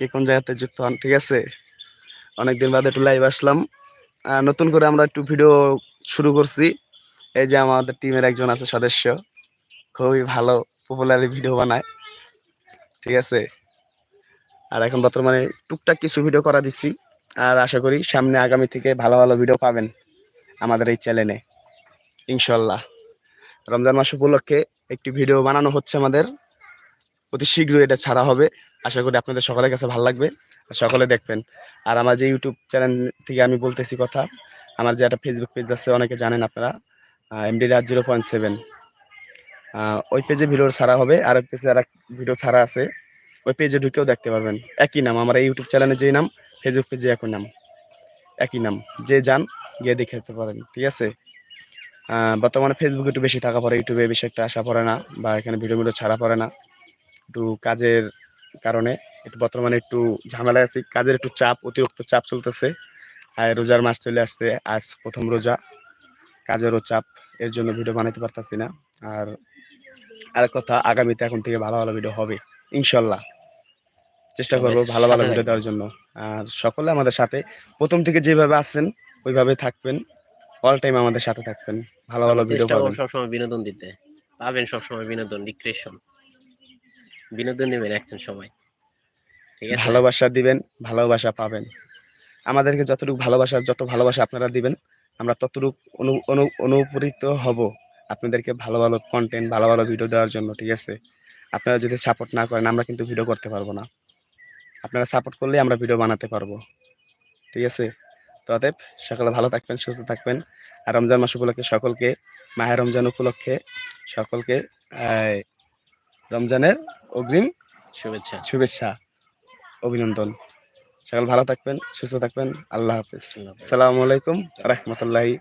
কে কোন জায়গাতে যুক্ত হন, ঠিক আছে? অনেকদিন বাদে একটু লাইভ আসলাম। নতুন করে আমরা একটু ভিডিও শুরু করছি। এই যে আমাদের টিমের একজন আছে সদস্য, খুবই ভালো পপুলারি ভিডিও বানায়, ঠিক আছে? আর এখন বর্তমানে টুকটাক কিছু ভিডিও করা দিচ্ছি। আর আশা করি সামনে আগামী থেকে ভালো ভালো ভিডিও পাবেন আমাদের এই চ্যানেলে ইনশাল্লাহ রমজান মাস উপলক্ষে একটি ভিডিও বানানো হচ্ছে আমাদের। অতি শীঘ্রই এটা ছাড়া হবে। আশা করি আপনাদের সকলের কাছে ভালো লাগবে। আর সকলে দেখবেন। আর আমার যে ইউটিউব চ্যানেল থেকে আমি বলতেছি কথা, আমার যে একটা ফেসবুক পেজ আছে, অনেকে জানেন আপনারা এমডি রাত জিরো পয়েন্ট সেভেন ওই পেজে ভিডিও ছাড়া হবে, আর ওই পেজে আর ভিডিও ছাড়া আছে। ওই পেজে ঢুকেও দেখতে পারবেন। একই নাম, আমার এই ইউটিউব চ্যানেলে যেই নাম ফেসবুক পেজে একই নাম। একই নাম। যে যান, গিয়ে দেখে যেতে পারেন, ঠিক আছে? বর্তমানে ফেসবুকে একটু বেশি থাকা পড়ে ইউটিউবে বেশি একটা আসা পড়ে না, বা এখানে ভিডিও ভিডিও ছাড়া পড়ে না। একটু কাজের কারণে একটু বর্তমানে একটু ঝামেলা আছে কাজের একটু চাপ অতিরিক্ত চাপ চলতেছে। আর রোজার মাস চলে আসছে আজ প্রথম রোজা। কাজেরও চাপ এর জন্য ভিডিও বানাতে পারতাছি না। আর আর কথা আগামীতে এখন থেকে ভালো ভালো ভিডিও হবে ইনশাল্লাহ। চেষ্টা করব ভালো ভালো ভিডিও দেওয়ার জন্য। আর সকলে আমাদের সাথে প্রথম থেকে যেভাবে আছেন ওইভাবে থাকবেন। অল টাইম আমাদের সাথে থাকবেন। ভালো ভালো ভিডিও সবসময় বিনোদন দিতে। পাবেন সবসময় বিনোদন রিক্রেশন বিনোদন নেবেন একজন সবাই। ঠিক আছে? ভালোবাসা দিবেন, ভালোবাসা পাবেন। আমাদেরকে যতটুকু ভালোবাসা, যত ভালোবাসা আপনারা দিবেন, আমরা ততটুকু অনু অনু অনুপ্রেরিত হব আপনাদেরকে ভালো ভালো কন্টেন্ট ভালো ভালো ভিডিও দেওয়ার জন্য, ঠিক আছে? আপনারা যদি সাপোর্ট না করেন, আমরা কিন্তু ভিডিও করতে পারব না। আপনারা সাপোর্ট করলে আমরা ভিডিও বানাতে পারব। ঠিক আছে? তো অতএব সকলে ভালো থাকবেন, সুস্থ থাকবেন। আর রমজান মাস উপলক্ষে সকলকে মাহের রমজান উপলক্ষে সকলকে রমজানের অগ্রিম শুভেচ্ছা। শুভেচ্ছা অভিনন্দন। সকাল ভালো থাকবেন সুস্থ থাকবেন। আল্লাহ হাফিজ। আসসালামু আলাইকুম রহমতুল্লাহি